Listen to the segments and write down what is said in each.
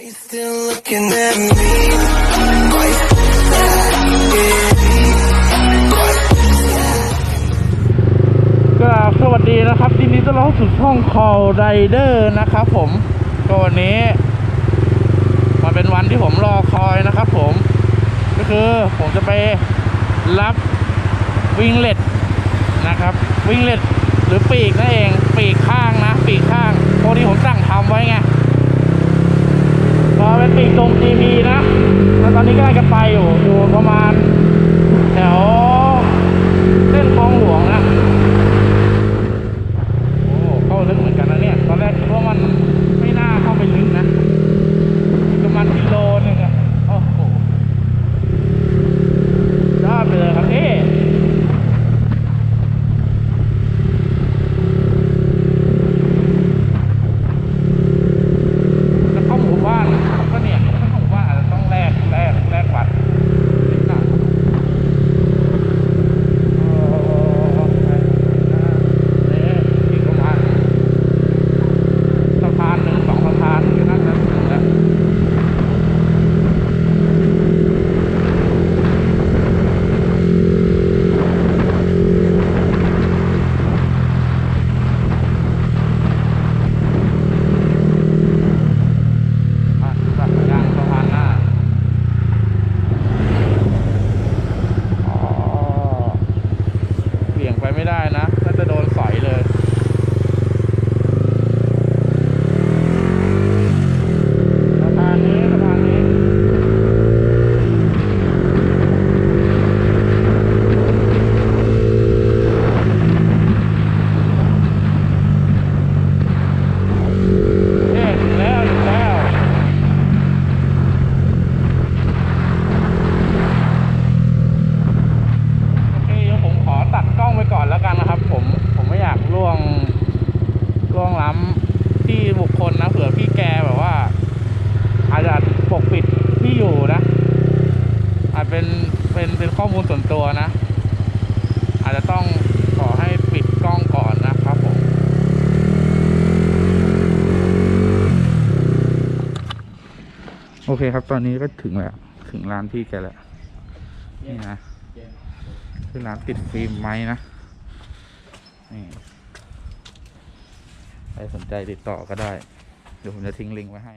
ก็สวัสดีนะครับทีนี้ต้อนรับสู่ช่อง Call Rider นะครับผมก็วันนี้ มันเป็นวันที่ผมรอคอยนะครับผม ก็คือผมจะไปรับวิงเล็ตนะครับ วิงเล็ตหรือปีกนั่นเอง ปีกข้างนะ ปีกข้างพอดีผมสั่งทำไว้ไง เป็นปีกตรง GP นะ แล้วตอนนี้ก็กำลังจะไปอยู่อยู่ประมาณแถวเส้นคลองหลวงนะ โอ้เข้าลึกเหมือนกันนะเนี่ย ตอนแรกคิดว่ามันไม่น่าเข้าไปลึกนะประมาณกิโลหนึ่งอะโอ้โหยอดไปเลยครับพี่จะเข้าหมู่บ้านก็เนี่ยถ้าเข้าหมู่บ้านอาจจะต้องแลกแลกแลกบัตรนิดหน่อยเออไปนะเนี่ยอีกประมาณ สะพานหนึ่งสองสะพานก็น่าจะถึงแล้วอะสักยางสะพานหน้าอ๋อเบี่ยงไปไม่ได้นะน่าจะโดนสอยเลย สะพานนี้สะพานนี้เอ๊ะถึงแล้วถึงแล้วโอเคเดี๋ยวผมขอตัดกล้องไปก่อนแล้วกันนะครับ ผมผมไม่อยากล่วงล่วงล้ำที่บุคคลนะเผื่อพี่แกแบบว่า อาจจะปกปิดที่อยู่นะ อาจเป็น เป็นเป็นข้อมูลส่วนตัวนะ อาจจะต้องขอให้ปิดกล้องก่อนนะครับผมโอเคครับตอนนี้ก็ถึงแล้ว ถึงร้านพี่แกแล้วนี่นะคือร้านติดฟิล์มไหมนะนี่ใครสนใจติดต่อก็ได้ เดี๋ยวผมจะทิ้งลิงก์ไว้ให้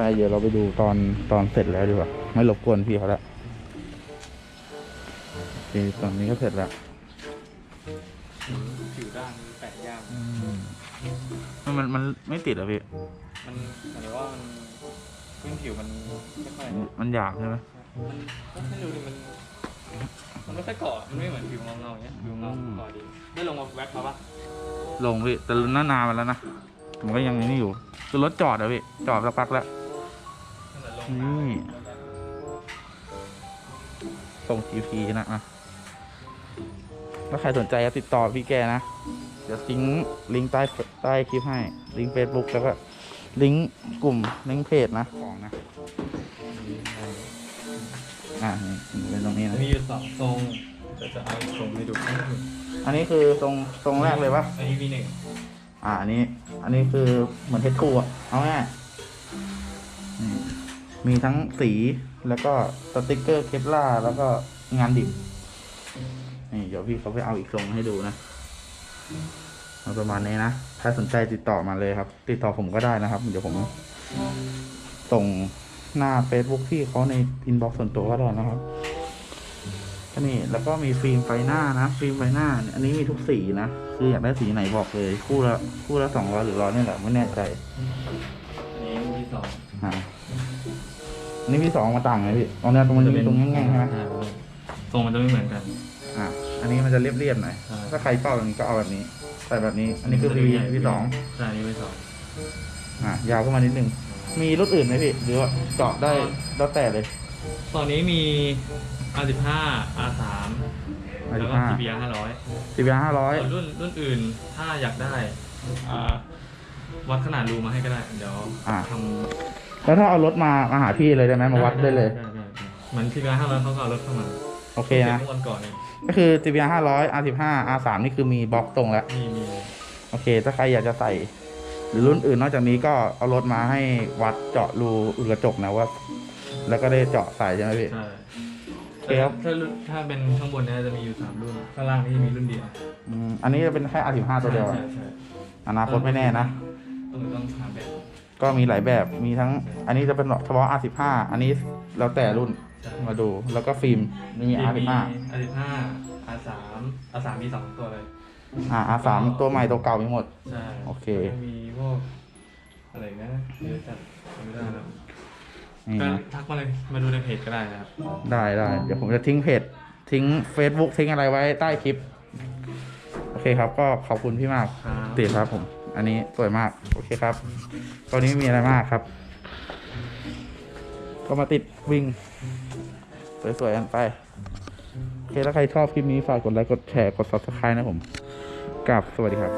ไปเดี๋ยวเราไปดูตอนตอนเสร็จแล้วดีกว่า ไม่รบกวนพี่เขาละโอเคตอนนี้ก็เสร็จแล้วผิวด้านแปะยากอืมมันมันมันไม่ติดเหรอพี่ มันหมายถึงว่ามันพื้นผิวมันไม่ค่อยมันหยาบใช่ไหมมันไม่รู้ดิมัน มันไม่ค่อยเกาะมันไม่เหมือนผิวเงาเงาๆอย่างเงี้ยผิวเงาเกาะดีได้ลงมาแว็กเขาปะลงพี่แต่หน้านานมาแล้วนะผมก็ยังนี่อยู่จนรถจอดอะพี่จอดสักพักแล้วตั้งแต่ลง นี่ส่ง GP นะอะถ้าใครสนใจก็ติดต่อพี่แกนะ เดี๋ยวทิ้งลิงก์ใต้ใต้คลิปให้ ลิงก์ Facebook แล้วก็ลิงก์กลุ่มลิงก์เพจนะของนะ อ่านี่เป็นตรงนี้นะ มีอยู่สองทรงจะจะเอาอีกทรงให้ดูอันนี้คือตรงตรงแรกเลยปะอันนี้มีหนึ่งอ่าอันนี้ อันนี้คือเหมือนเททูอะเอาง่ายนี่ มีทั้งสีแล้วก็สติกเกอร์เคปล่าแล้วก็งานดิบนี่เดี๋ยวพี่เขาไปเอาอีกทรงให้ดูนะเอาประมาณนี้นะ ถ้าสนใจติดต่อมาเลยครับ ติดต่อผมก็ได้นะครับ เดี๋ยวผมส่งหน้า Facebook พี่เขาในอินบ็อกซ์ส่วนตัวก็ได้นะครับก็นี่แล้วก็มีฟิล์มไฟหน้านะ ฟิล์มไฟหน้าเนี่ยอันนี้มีทุกสีนะ คืออยากได้สีไหนบอกเลย คู่ละคู่ละสองร้อยหรือร้อยนี่แหละไม่แน่ใจอันนี้มีสองอ่าอั นนี้พี่สองมาต่างไงพี่ตรงเนี้ยตรงมันมีตรงแง่งๆใช่ไหมอ่าทรงมันจะไม่เหมือนกัน อ่าอันนี้มันจะเรียบๆหน่อยใช่ ถ้าใครชอบแบบนี้ก็เอาแบบนี้ใส่แบบนี้ อันนี้คือ V V สองใช่อันนี้เป็นสองอะยาวขึ้นมานิดนึงมีรุ่นอื่นไหมพี่หรือว่าเจาะได้แล้วแต่เลย ตอนนี้มี R15 R3 แล้วก็ R15 TBR 500 สิบยาห้าร้อยส่วนรุ่นรุ่นอื่นถ้าอยากได้อ่าวัดขนาดรูมาให้ก็ได้ เดี๋ยวอ่า ทำ แล้วถ้าเอารถมามาหาพี่เลยได้ไหมมาวัดได้เลย เหมือน TBR 500เขาก็เอารถเข้ามาโอเคนะเมื่อวันก่อนเนี่ยก็คือ GBR 500 R15 R3 นี่คือมีบล็อกตรงแล้ว มีมีโอเค ถ้าใครอยากจะใส่ หรือรุ่นอื่นนอกจากนี้ก็เอารถมาให้วัดเจาะรูอุดกระจกนะว่า แล้วก็ได้เจาะใส่ใช่ไหมพี่ ใช่โอเคครับ ถ้ารุ่นถ้าเป็นข้างบนเนี่ยจะมีอยู่สามรุ่น ข้างล่างนี่มีรุ่นเดียวอืมอันนี้จะเป็นแค่ R15 ตัวเดียวอะใช่ใช่อนาคตไม่แน่นะ ต้องต้องหาแบบ ก็มีหลายแบบมีทั้งอันนี้จะเป็นเฉพาะ R15 อันนี้แล้วแต่รุ่นใช่มาดู แล้วก็ฟิล์มนี่มี R15 R15 R3 R3 มีสองตัวเลยอ่า R3 ตัวใหม่ตัวเก่ามีหมดใช่โอเคแล้วก็มีพวกอะไรนะเดี๋ยวจัดจำไม่ได้แล้วนี่ก็นะทักมาเลยมาดูในเพจก็ได้นะครับ ได้ได้เดี๋ยวผมจะทิ้งเพจทิ้ง Facebook ทิ้งอะไรไว้ใต้คลิป โอเคครับก็ขอบคุณพี่มากครับติดครับผม อันนี้สวยมาก โอเคครับตอนนี้ไม่มีอะไรมากครับ ก็มาติดวิ่ง สวยๆกันไป โอเคถ้าใครชอบคลิปนี้ ฝากกดไลค์ กดแชร์ กด subscribe นะผมกับสวัสดีครับ